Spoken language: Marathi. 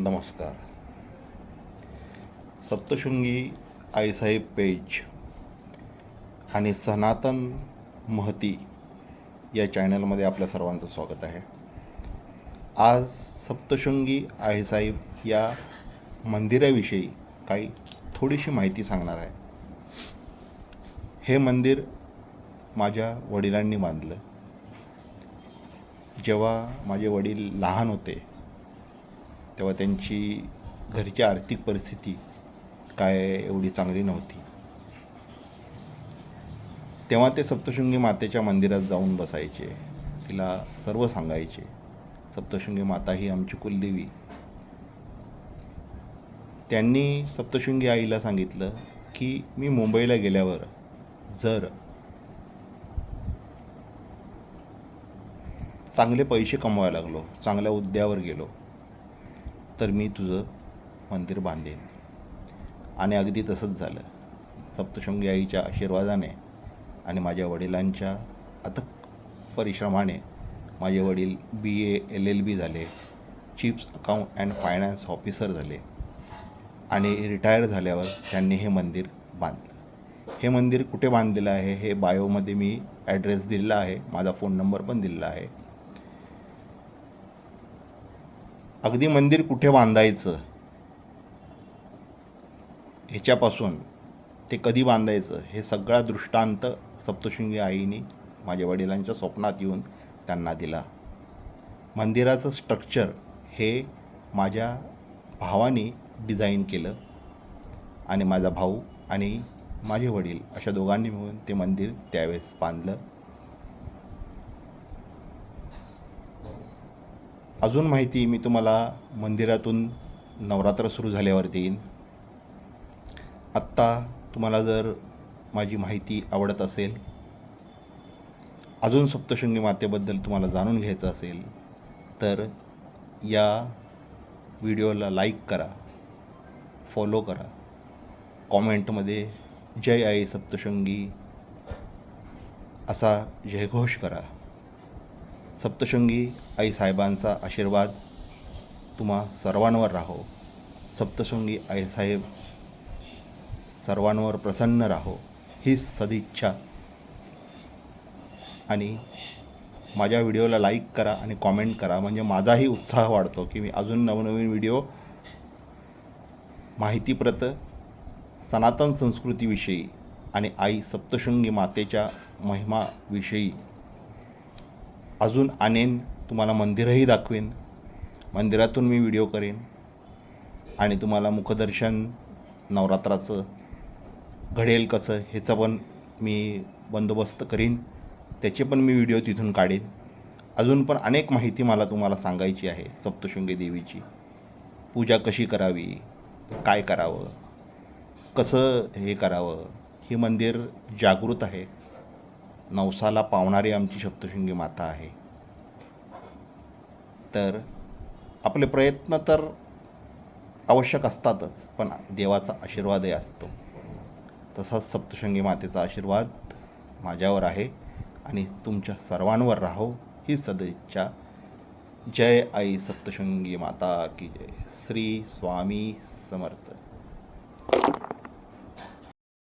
नमस्कार. सप्तशृंगी आईसाहेब पेज आणि सनातन महती या चॅनलमध्ये आपल्या सर्वांचं स्वागत आहे. आज सप्तशृंगी आईसाहेब या मंदिराविषयी काही थोडीशी माहिती सांगणार आहे. हे मंदिर माझ्या वडिलांनी बांधलं. जेव्हा माझे वडील लहान होते तेव्हा त्यांची घरची आर्थिक परिस्थिती काय एवढी चांगली नव्हती. तेव्हा ते सप्तशृंगी मातेच्या मंदिरात जाऊन बसायचे. तिला सर्व सांगायचे. सप्तशृंगी माता ही आमची कुलदेवी. त्यांनी सप्तशृंगी आईला सांगितलं की मी मुंबईला गेल्यावर जर चांगले पैसे कमवायला लागलो चांगल्या उद्यावर गेलो तर मी तुझं मंदिर बांधेन. आणि अगदी तसंच झालं. सप्तशृंगी आईच्या आशीर्वादाने आणि माझ्या वडिलांच्या अथक परिश्रमाने माझे वडील बी ए एल एल बी झाले chief account and finance officer झाले आणि रिटायर झाल्यावर त्यांनी हे मंदिर बांधलं. हे मंदिर कुठे बांधलेलं आहे? हे बायोमध्ये मी ॲड्रेस दिलेला आहे. माझा फोन नंबर पण दिलेला आहे. अगदी मंदिर कुठे बांधायचं? ह्याच्यापासून ते कधी बांधायचं? हे सगळा दृष्टांत सप्तशृंगी आईने माझ्या वडिलांच्या स्वप्नात येऊन त्यांना दिला. मंदिराचं स्ट्रक्चर हे माझ्या भावाने डिझाईन केलं आणि माझा भाऊ आणि माझे वडील अशा दोघांनी मिळून ते मंदिर त्यावेळेस बांधलं. अजून माहिती मी तुम्हाला मंदिरातून नवरात्र सुरू झाल्यावर देईन आत्ता तुम्हाला जर माझी माहिती आवडत असेल अजून सप्तशृंगी मातेबद्दल तुम्हाला जाणून घ्यायचं असेल तर या व्हिडिओला लाईक करा फॉलो करा. कॉमेंटमध्ये जय आई सप्तशृंगी असा जयघोष करा. सप्तशृंगी आई साहेबांचा आशीर्वाद तुम्हा सर्वांवर राहो. सप्तशृंगी आई साहेब सर्वांवर प्रसन्न राहो. ही सदिच्छा. आणि माझ्या व्हिडिओला लाईक करा आणि कॉमेंट करा. म्हणजे माझाही उत्साह वाढतो की मी अजून नवनवीन व्हिडिओ माहितीप्रत सनातन संस्कृतीविषयी आणि आई सप्तशृंगी मातेच्या महिमाविषयी अजून आणेन तुम्हाला मंदिरही दाखवेन मंदिरातून मी व्हिडिओ करेन आणि तुम्हाला मुखदर्शन नवरात्राचं घडेल कसं ह्याचं पण मी बंदोबस्त करीन त्याचे पण मी व्हिडिओ तिथून काढेन. अजून पण अनेक माहिती मला तुम्हाला सांगायची आहे सप्तशृंगी देवीची. पूजा कशी करावी काय करावं कसं हे करावं हे मंदिर जागृत आहे. नवसाला पावणारी आमची सप्तशृंगी माता आहे. तर आपले प्रयत्न तर आवश्यक असतातच पण देवाचा आशीर्वादही असतो. तसाच सप्तशृंगी मातेचा आशीर्वाद माझ्यावर आहे आणि तुमच्या सर्वांवर राहो ही सदिच्छा. जय आई सप्तशृंगी माता की जय. श्री स्वामी समर्थ.